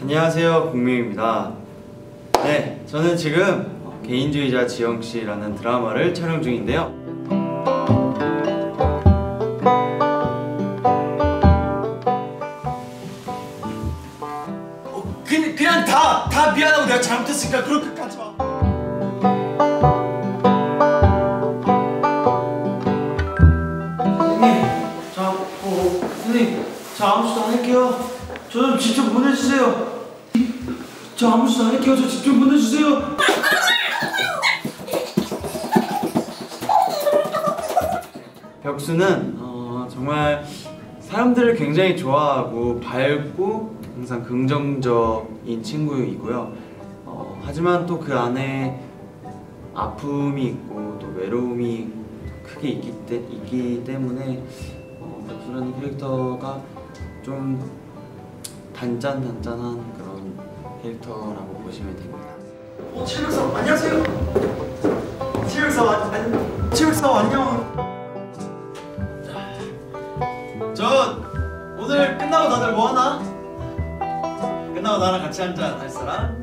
안녕하세요 국민입니다 네 저는 지금 어, 개인주의자 지영씨라는 드라마를 촬영 중인데요 어, 그냥, 그냥 다, 다 미안하고 내가 잘못했으니까 그런 끝까지 마. 선생님 자, 어, 선생님 저 아무 짓도 안 할게요. 저 좀 집 좀 보내주세요. 저 아무 짓도 안 할게요. 저 집 좀 보내주세요. 벽수는 어, 정말 사람들을 굉장히 좋아하고 밝고 항상 긍정적인 친구이고요. 어, 하지만 또 그 안에 아픔이 있고 또 외로움이 크게 있기, 때, 있기 때문에 어, 벽수라는 캐릭터가 좀 단짠단짠한 그런 캐릭터라고 보시면 됩니다. 어, 칠백사 안녕하세요. 칠백사 안, 안, 칠백사 안녕. 저 오늘 끝나고 다들 뭐 하나? 끝나고 나랑 같이 한잔 할 사람?